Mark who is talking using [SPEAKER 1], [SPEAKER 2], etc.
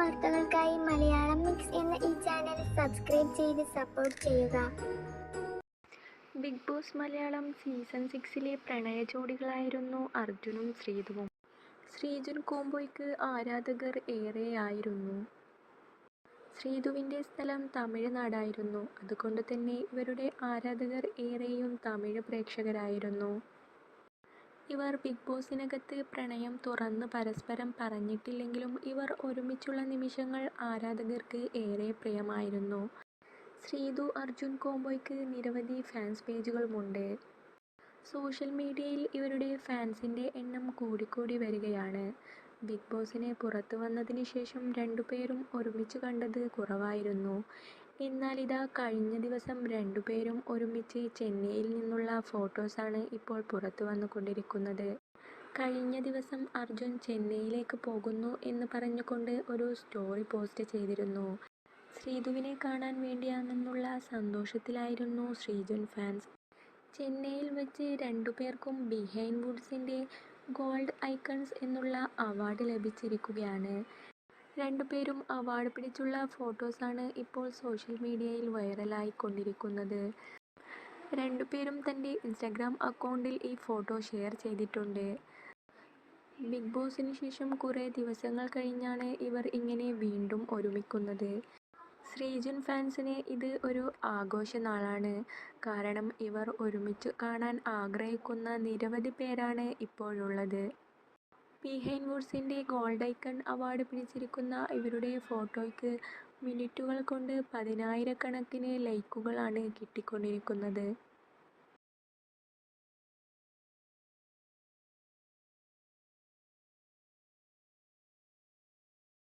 [SPEAKER 1] വാർത്തകൾക്കായി മലയാളം മിക്സ് എന്ന ഈ ചാനൽ സബ്സ്ക്രൈബ് ചെയ്ത് സപ്പോർട്ട് ചെയ്യുക.
[SPEAKER 2] ബിഗ് ബോസ് മലയാളം സീസൺ സിക്സിലെ പ്രണയ ജോഡികളായിരുന്നു അർജുനും ശ്രീധുവും. ശ്രീജുൻ കോംബോയ്ക്ക് ആരാധകർ ഏറെയായിരുന്നു. ശ്രീധുവിന്റെ സ്ഥലം തമിഴ്നാടായിരുന്നു. അതുകൊണ്ട് തന്നെ ഇവരുടെ ആരാധകർ ഏറെയും തമിഴ് പ്രേക്ഷകരായിരുന്നു. ഇവർ ബിഗ് ബോസിനകത്ത് പ്രണയം തുറന്ന് പരസ്പരം പറഞ്ഞിട്ടില്ലെങ്കിലും ഇവർ ഒരുമിച്ചുള്ള നിമിഷങ്ങൾ ആരാധകർക്ക് ഏറെ പ്രിയമായിരുന്നു. ശ്രീതു അർജുൻ കോംബോയ്ക്ക് നിരവധി ഫാൻസ് പേജുകളുമുണ്ട്. സോഷ്യൽ മീഡിയയിൽ ഇവരുടെ ഫാൻസിന്റെ എണ്ണം കൂടിക്കൂടി വരികയാണ്. ബിഗ് ബോസിനെ പുറത്തു വന്നതിന് ശേഷം രണ്ടുപേരും ഒരുമിച്ച് കണ്ടത് കുറവായിരുന്നു. എന്നാൽ ഇതാ കഴിഞ്ഞ ദിവസം രണ്ടുപേരും ഒരുമിച്ച് ചെന്നൈയിൽ നിന്നുള്ള ഫോട്ടോസാണ് ഇപ്പോൾ പുറത്തു വന്നുകൊണ്ടിരിക്കുന്നത്. കഴിഞ്ഞ ദിവസം അർജുൻ ചെന്നൈയിലേക്ക് പോകുന്നു എന്ന് പറഞ്ഞുകൊണ്ട് ഒരു സ്റ്റോറി പോസ്റ്റ് ചെയ്തിരുന്നു. ശ്രീധുവിനെ കാണാൻ വേണ്ടിയാണെന്നുള്ള സന്തോഷത്തിലായിരുന്നു ശ്രീജുൻ ഫാൻസ് ചെന്നൈയിൽ വെച്ച് രണ്ടുപേർക്കും ബിഹൈൻ വുഡ്സിന്റെ ഗോൾഡ് ഐക്കൺസ് എന്നുള്ള അവാർഡ് ലഭിച്ചിരിക്കുകയാണ്. രണ്ടുപേരും അവാർഡ് പിടിച്ചുള്ള ഫോട്ടോസാണ് ഇപ്പോൾ സോഷ്യൽ മീഡിയയിൽ വൈറലായിക്കൊണ്ടിരിക്കുന്നത് രണ്ടുപേരും തന്റെ ഇൻസ്റ്റാഗ്രാം അക്കൗണ്ടിൽ ഈ ഫോട്ടോ ഷെയർ ചെയ്തിട്ടുണ്ട്. ബിഗ് ബോസിന് ശേഷം കുറേ ദിവസങ്ങൾ കഴിഞ്ഞാണ് ഇവർ ഇങ്ങനെ വീണ്ടും ഒരുമിക്കുന്നത്. ശ്രീജുൻ ഫാൻസിന് ഇത് ഒരു ആഘോഷ നാളാണ്. കാരണം ഇവർ ഒരുമിച്ച് കാണാൻ ആഗ്രഹിക്കുന്ന നിരവധി പേരാണ് ഇപ്പോഴുള്ളത്. ബിഹൈൻ വുഡ്സിന്റെ ഗോൾഡ് ഐക്കൺ അവാർഡ് പിടിച്ചിരിക്കുന്ന ഇവരുടെ ഫോട്ടോയ്ക്ക് മിനിറ്റുകൾ കൊണ്ട് പതിനായിരക്കണക്കിന് ലൈക്കുകളാണ് കിട്ടിക്കൊണ്ടിരിക്കുന്നത്.